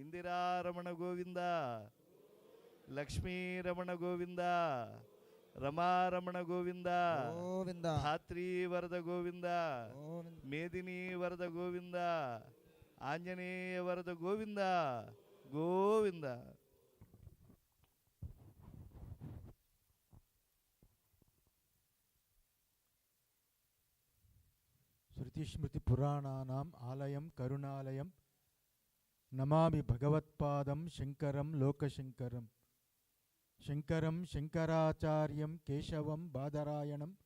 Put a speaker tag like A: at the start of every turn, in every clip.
A: ఇందిరారమణ గోవింద లక్ష్మీరమణ గోవింద రమారమణ గోవింద
B: గోవింద.
A: ధాత్రీ వరద గోవింద. మేదిని వరద గోవింద ఆంజనేయ వరద గోవింద. గోవింద
C: శృతిస్మృతిపురాణానాం ఆలయం కరుణాలయం నమామి భగవత్పాదం శంకరం లోకశంకరం. శంకరం శంకరాచార్యం కేశవం బాదరాయణం.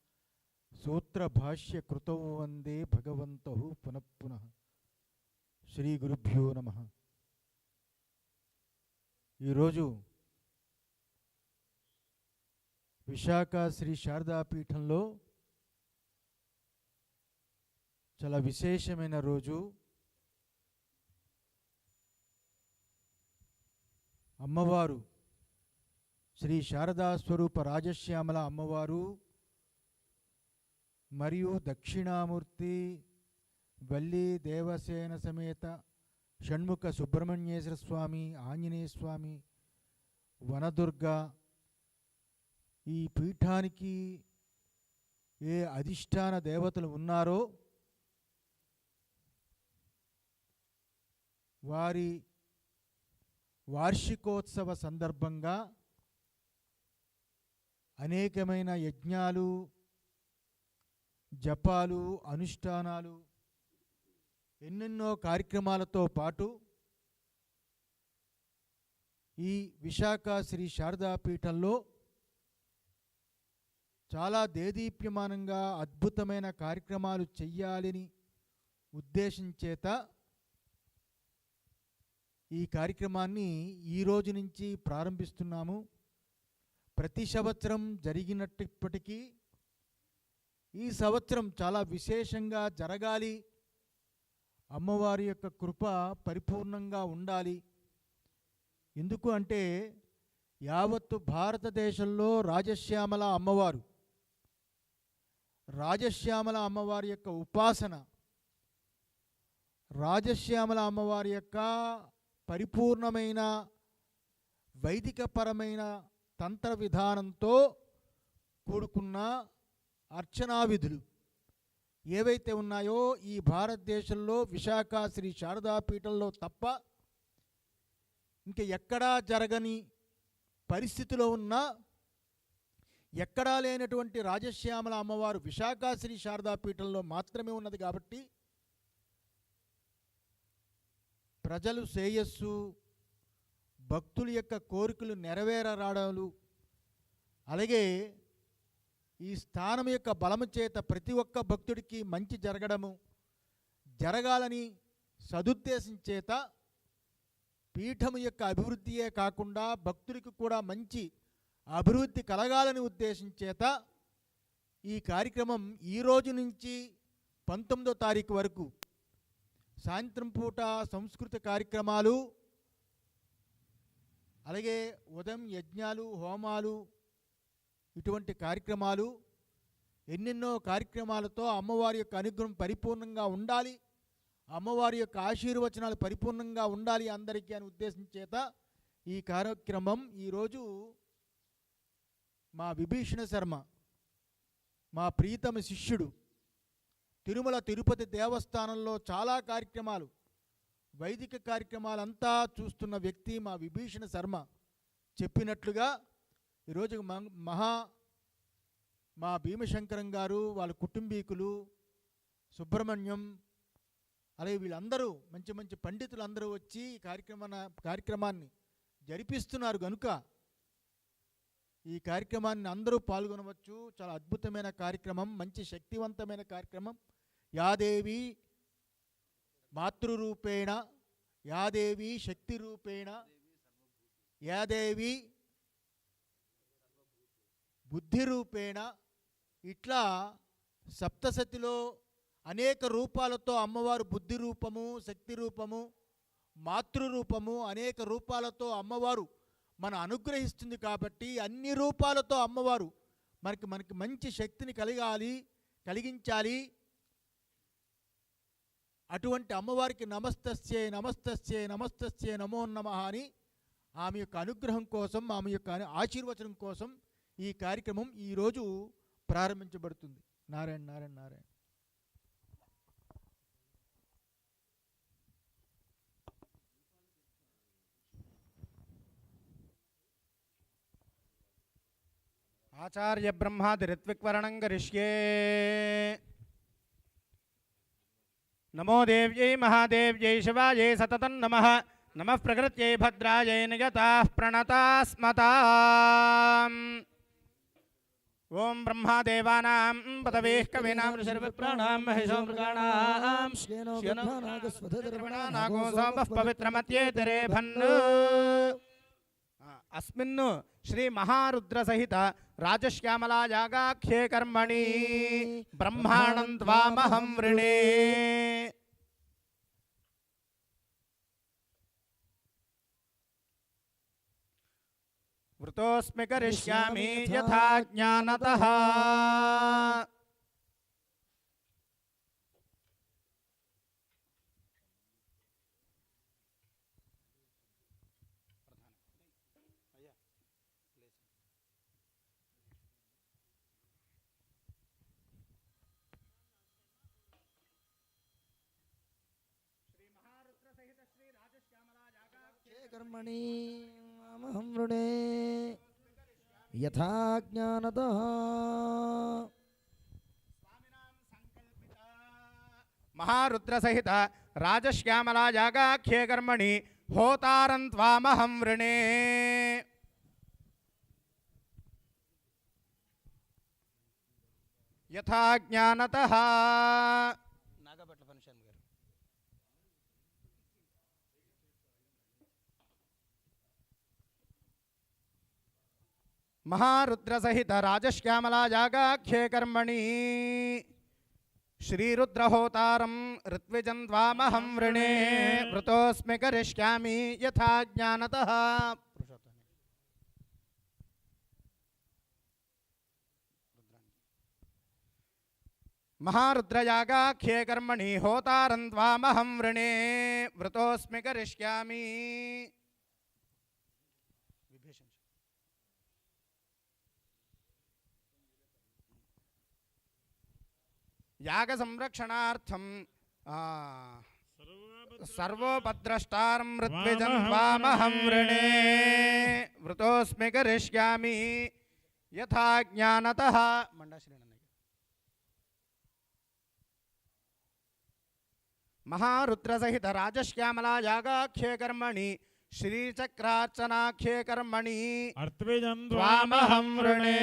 C: సూత్రభాష్యకృతౌ వందే భగవంతు పునఃపున శ్రీ గురుభ్యో నమ. ఈరోజు విశాఖ శ్రీ శారదాపీఠంలో చాలా విశేషమైన రోజు. అమ్మవారు. శ్రీ శారదా స్వరూప రాజశ్యామల అమ్మవారు మరియు దక్షిణామూర్తి వల్లి దేవసేన సమేత షణ్ముఖ సుబ్రహ్మణ్యేశ్వర స్వామి ఆంజనేయ స్వామి వనదుర్గ ఈ పీఠానికి ఏ అధిష్టాన దేవతలు ఉన్నారో వారి వార్షికోత్సవ సందర్భంగా అనేకమైన యజ్ఞాలు జపాలు అనుష్ఠానాలు ఎన్నెన్నో కార్యక్రమాలతో పాటు ఈ విశాఖ శ్రీ శారదాపీఠంలో చాలా దేదీప్యమానంగా అద్భుతమైన కార్యక్రమాలు చెయ్యాలని ఉద్దేశం చేత ఈ కార్యక్రమాన్ని ఈ రోజు నుంచి ప్రారంభిస్తున్నాము. ప్రతి సంవత్సరం జరిగినప్పటికీ ఈ సంవత్సరం చాలా విశేషంగా జరగాలి. అమ్మవారి యొక్క కృప పరిపూర్ణంగా ఉండాలి. ఎందుకు అంటే యావత్తు భారతదేశంలో రాజశ్యామల అమ్మవారు రాజశ్యామల అమ్మవారి యొక్క ఉపాసన రాజశ్యామల అమ్మవారి యొక్క పరిపూర్ణమైన వైదికపరమైన తంత్ర విధానంతో కూడుకున్న అర్చనా విధులు ఏవైతే ఉన్నాయో ఈ భారతదేశంలో విశాఖ శ్రీ శారదాపీఠంలో తప్ప ఇంక ఎక్కడా జరగని పరిస్థితిలో ఉన్న ఎక్కడా లేనటువంటి రాజశ్యామల అమ్మవారు విశాఖ శ్రీ శారదాపీఠంలో మాత్రమే ఉన్నది కాబట్టి ప్రజలు శ్రేయస్సు భక్తుల యొక్క కోరికలు నెరవేరరాడాలు. అలాగే ఈ స్థానం యొక్క బలము చేత ప్రతి ఒక్క భక్తుడికి మంచి జరగడము జరగాలని సదుద్దేశం చేత పీఠము యొక్క అభివృద్ధియే కాకుండా భక్తుడికి కూడా మంచి అభివృద్ధి కలగాలని ఉద్దేశం చేత ఈ కార్యక్రమం ఈ రోజు నుంచి పంతొమ్మిదో తారీఖు వరకు సాయంత్రం పూట సంస్కృత కార్యక్రమాలు అలాగే ఉదయం యజ్ఞాలు హోమాలు ఇటువంటి కార్యక్రమాలు ఎన్నెన్నో కార్యక్రమాలతో అమ్మవారి యొక్క అనుగ్రహం పరిపూర్ణంగా ఉండాలి. అమ్మవారి యొక్క ఆశీర్వచనాలు పరిపూర్ణంగా ఉండాలి అందరికీ అని ఉద్దేశం చేత ఈ కార్యక్రమం ఈరోజు మా విభీషణ శర్మ మా ప్రీతమ శిష్యుడు తిరుమల తిరుపతి దేవస్థానంలో చాలా కార్యక్రమాలు వైదిక కార్యక్రమాలంతా చూస్తున్న వ్యక్తి మా విభీషణ శర్మ చెప్పినట్లుగా ఈరోజు మ- మహా మా భీమశంకరం గారు వాళ్ళ కుటుంబీకులు సుబ్రహ్మణ్యం అలాగే వీళ్ళందరూ మంచి మంచి పండితులు అందరూ వచ్చి ఈ కార్యక్రమ కార్యక్రమాన్ని జరిపిస్తున్నారు కనుక ఈ కార్యక్రమాన్ని అందరూ పాల్గొనవచ్చు. చాలా అద్భుతమైన కార్యక్రమం మంచి శక్తివంతమైన కార్యక్రమం. యాదేవి మాతృరూపేణ యాదేవి శక్తి రూపేణ యాదేవి బుద్ధి రూపేణ ఇట్లా సప్తసతిలో అనేక రూపాలతో అమ్మవారు బుద్ధి రూపము శక్తి రూపము మాతృరూపము అనేక రూపాలతో అమ్మవారు మన అనుగ్రహిస్తుంది కాబట్టి అన్ని రూపాలతో అమ్మవారు మనకి మనకి మంచి శక్తిని కలగాలి కలిగించాలి. అటువంటి అమ్మవారికి నమస్తస్యే నమస్తస్యే నమస్తస్యే నమో నమ అని ఆమె యొక్క అనుగ్రహం కోసం ఆమె యొక్క ఆశీర్వచనం కోసం ఈ కార్యక్రమం ఈరోజు ప్రారంభించబడుతుంది. నారాయణ నారాయణ నారాయణ.
B: ఆచార్య బ్రహ్మాది ఋత్విక్వరణం గరిష్యే. नमो देव्यै महादेव्य शिवायै सतत नम। नम प्रकृत भद्रायै निगता प्रणता स्मता ओं पदवीः कवीनां ऋषिर्विप्राणां महिषो मृगाणां नागो अस्मिन् श्री महारुद्र सहित राजश्यामला जागाख्ये कर्मणि ब्रह्माणं द्वामहं वृणे। वृतोस्मि करिष्यामि यथा ज्ञानतः।
D: कर्मणि मामहं वृणे यथा ज्ञानतः
B: महारुद्रसहित राजश्यामलायागाख्ये कर्मणि होतारं त्वामहं वृणे यथा ज्ञानतः महारुद्रसहित राजश्यामलायागाख्ये कर्मणि। श्रीरुद्रहोतारं ऋत्विजं त्वामहं वृणे, वृतोऽस्मि करिष्यामि यथा ज्ञानतः। महारुद्रयागाख्ये कर्मणि, होतारं द्वामहं वृणे, वृतोऽस्मि करिष्यामि। यागसंरक्षणार्थं संरक्षण ऋत्विजं वामहं वृणे। करिष्यामि। यथा ज्ञानतः। महारुद्रसहित राजश्यामला यागाख्ये कर्मणि
E: श्रीचक्रार्चनाख्ये
B: कर्मणि वृणे।